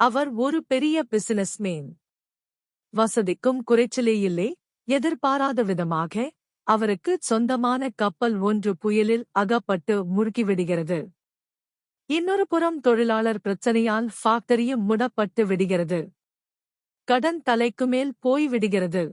அவர் ஒரு பெரிய பிசினஸ்மேன் வசதிக்கும் குறைச்சலே இல்லை. எதிர்பாராத விதமாக அவருக்கு சொந்தமான கப்பல் ஒன்று புயலில் அகப்பட்டு முழுகிவிடுகிறது இன்னொரு புறம் தொழிலாளர் பிரச்சனையால் ஃபேக்டரியும் முடப்பட்டு விடுகிறது. கடன் தலைக்கு மேல் போய்விடுகிறது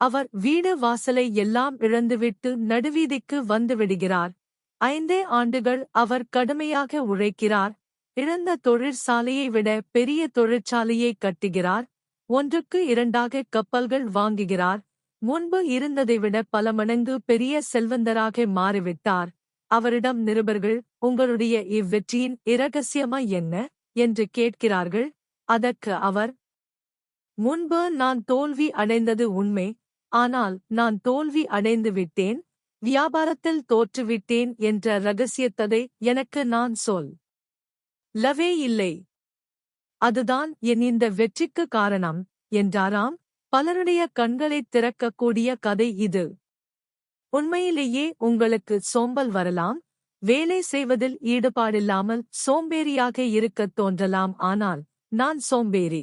அவர் வீடு வாசலை எல்லாம் இழந்துவிட்டு நடுவீதிக்கு வந்து விடுகிறார். ஐந்தே ஆண்டுகள் அவர் கடுமையாக உழைக்கிறார். இழந்த தொழிற்சாலையை விட பெரிய தொழிற்சாலையை கட்டுகிறார். ஒன்றுக்கு இரண்டாக கப்பல்கள் வாங்குகிறார். முன்பு இருந்ததை விட பல மடங்கு பெரிய செல்வந்தராக மாறிவிட்டார். அவரிடம் நிருபர்கள் உங்களுடைய இவ்வெற்றியின் இரகசியமா என்ன? என்று கேட்கிறார்கள். அதற்கு அவர் முன்பு நான் தோல்வி அடைந்தது உண்மை. ஆனால் நான் தோல்வி அடைந்து விட்டேன். வியாபாரத்தில் தோற்றுவிட்டேன் என்ற ரகசியத்ததை எனக்கு நான் சொல். லவே இல்லை. அதுதான் என் இந்த வெற்றிக்கு காரணம் என்றாராம். பலருடைய கண்களைத் திறக்கக்கூடிய கதை இது. உண்மையிலேயே உங்களுக்கு சோம்பல் வரலாம் வேலை செய்வதில் ஈடுபாடில்லாமல் சோம்பேறியாக இருக்கத் தோன்றலாம் ஆனால் நான் சோம்பேறி.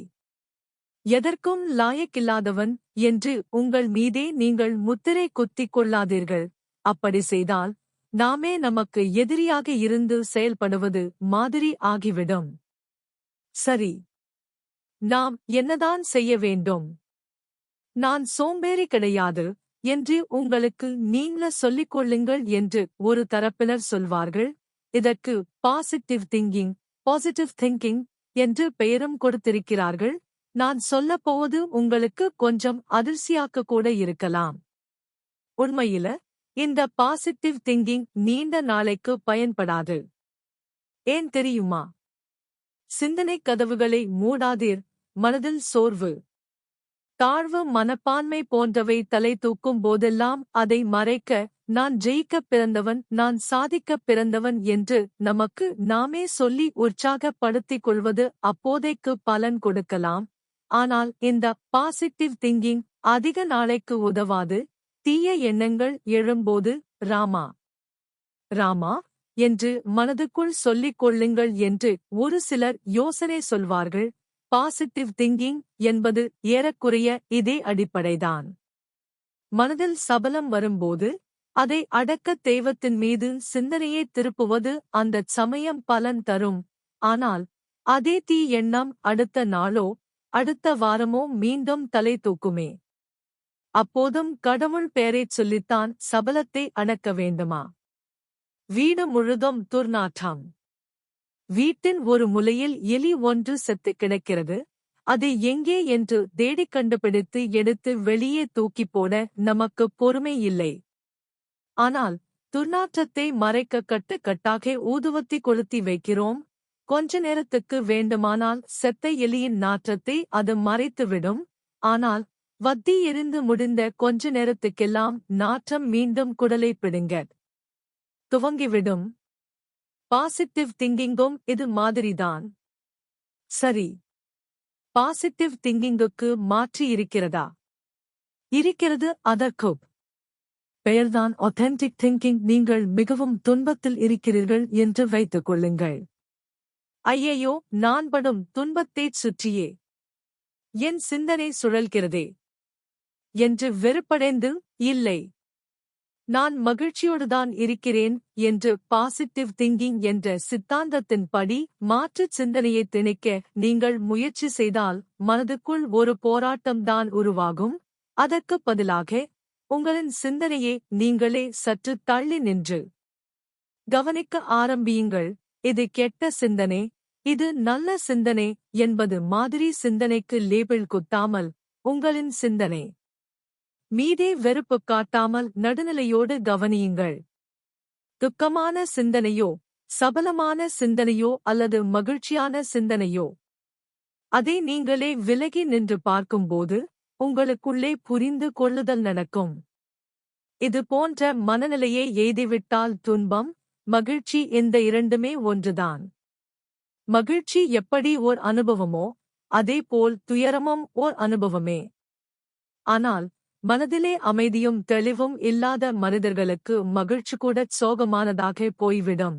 எதற்கும் லாயக்கில்லாதவன் என்று உங்கள் மீதே நீங்கள் முத்திரை குத்திக் கொள்ளாதீர்கள். அப்படி செய்தால் நாமே நமக்கு எதிரியாக இருந்து செயல்படுவது மாதிரி ஆகிவிடும். சரி. நாம் என்னதான் செய்ய வேண்டும்? நான் சோம்பேறி கிடையாது என்று உங்களுக்கு நீங்கள சொல்லிக் கொள்ளுங்கள் என்று ஒரு தரப்பினர் சொல்வார்கள். இதற்கு பாசிட்டிவ் திங்கிங் பாசிட்டிவ் திங்கிங் என்று பெயரும் கொடுத்திருக்கிறார்கள். நான் சொல்லப்போவது உங்களுக்கு கொஞ்சம் அதிர்ச்சியாக்க கூட இருக்கலாம். உண்மையில இந்த பாசிட்டிவ் திங்கிங் நீண்ட நாளைக்கு பயன்படாது. ஏன் தெரியுமா? சிந்தனை கதவுகளை மூடாதீர் மனதில் சோர்வு. தாழ்வு மனப்பான்மை போன்றவை தலை தூக்கும் போதெல்லாம் அதை மறைக்க நான் ஜெயிக்கப் பிறந்தவன் நான் சாதிக்கப் பிறந்தவன் என்று நமக்கு நாமே சொல்லி உற்சாகப்படுத்திக் கொள்வது அப்போதைக்கு பலன் கொடுக்கலாம். ஆனால் இந்த பாசிட்டிவ் திங்கிங் அதிக நாளைக்கு உதவாது. தீய எண்ணங்கள் எழும்போது ராமா. ராமா என்று மனதுக்குள் சொல்லிக் கொள்ளுங்கள் என்று ஒரு சிலர் யோசனை சொல்வார்கள். பாசிட்டிவ் திங்கிங் என்பது ஏறக்குறைய இதே அடிப்படைதான். மனதில் சபலம் வரும்போது அதை அடக்க தெய்வத்தின் மீது சிந்தனையை திருப்புவது அந்தச் சமயம் பலன் தரும். ஆனால் அதே தீ எண்ணம் அடுத்த நாளோ அடுத்த வாரமோ மீண்டும் தலை தூக்குமே. அப்போதும் கடவுள் பெயரைச் சொல்லித்தான் சபலத்தை அணக்க வேண்டுமா? வீடு முழுதும் துர்நாற்றம். வீட்டின் ஒரு முலையில் எலி ஒன்று செத்து கிடக்கிறது. அது எங்கே என்று தேடிக் கண்டுபிடித்து எடுத்து வெளியே தூக்கிப் போட நமக்கு பொறுமை இல்லை. ஆனால் துர்நாற்றத்தை மறைக்க கட்டு கட்டாக ஊதுவத்தி கொளுத்தி வைக்கிறோம். கொஞ்ச நேரத்துக்கு வேண்டுமானால் செத்த எலியின் நாற்றத்தை அது மறைத்துவிடும். ஆனால் வத்தி எரிந்து முடிந்த கொஞ்ச நேரத்துக்கெல்லாம் நாற்றம் மீண்டும் குடலை பிடுங்க துவங்கிவிடும். பாசிட்டிவ் திங்கிங்கும் இது மாதிரிதான். சரி. பாசிட்டிவ் திங்கிங்குக்கு மாற்றி இருக்கிறதா? இருக்கிறது அதற்கு பெயர்தான் ஒத்தென்டிக் திங்கிங் நீங்கள் மிகவும் துன்பத்தில் இருக்கிறீர்கள் என்று வைத்துக் கொள்ளுங்கள். ஐயையோ நான் படும் துன்பத்தைச் சுற்றியே. என் சிந்தனை சுழல்கிறதே. என்று வெறுப்படைந்து இல்லை. நான் மகிழ்ச்சியோடுதான் இருக்கிறேன் என்று பாசிட்டிவ் திங்கிங் என்ற சித்தாந்தத்தின்படி மாற்றுச் சிந்தனையை திணிக்க நீங்கள் முயற்சி செய்தால் மனதுக்குள் ஒரு போராட்டம்தான் உருவாகும். அதற்குப் பதிலாக உங்களின் சிந்தனையை நீங்களே சற்று தள்ளி நின்று கவனிக்க ஆரம்பியுங்கள். இது கெட்ட சிந்தனை இது நல்ல சிந்தனை என்பது மாதிரி சிந்தனைக்கு லேபிள் குத்தாமல் உங்களின் சிந்தனை. மீதே வெறுப்பு காட்டாமல் நடுநிலையோடு கவனியுங்கள். துக்கமான சிந்தனையோ சபலமான சிந்தனையோ அல்லது மகிழ்ச்சியான சிந்தனையோ. அதை நீங்களே விலகி நின்று பார்க்கும்போது உங்களுக்குள்ளே புரிந்து கொள்ளுதல் நடக்கும். இது போன்ற மனநிலையை எய்திவிட்டால் துன்பம் மகிழ்ச்சி இந்த இரண்டுமே ஒன்றுதான். மகிழ்ச்சி எப்படி ஓர் அனுபவமோ அதேபோல் துயரமும் ஓர் அனுபவமே. ஆனால் மனதிலே அமைதியும் தெளிவும் இல்லாத மனிதர்களுக்கு மகிழ்ச்சி கூட சோகமானதாக போய்விடும்.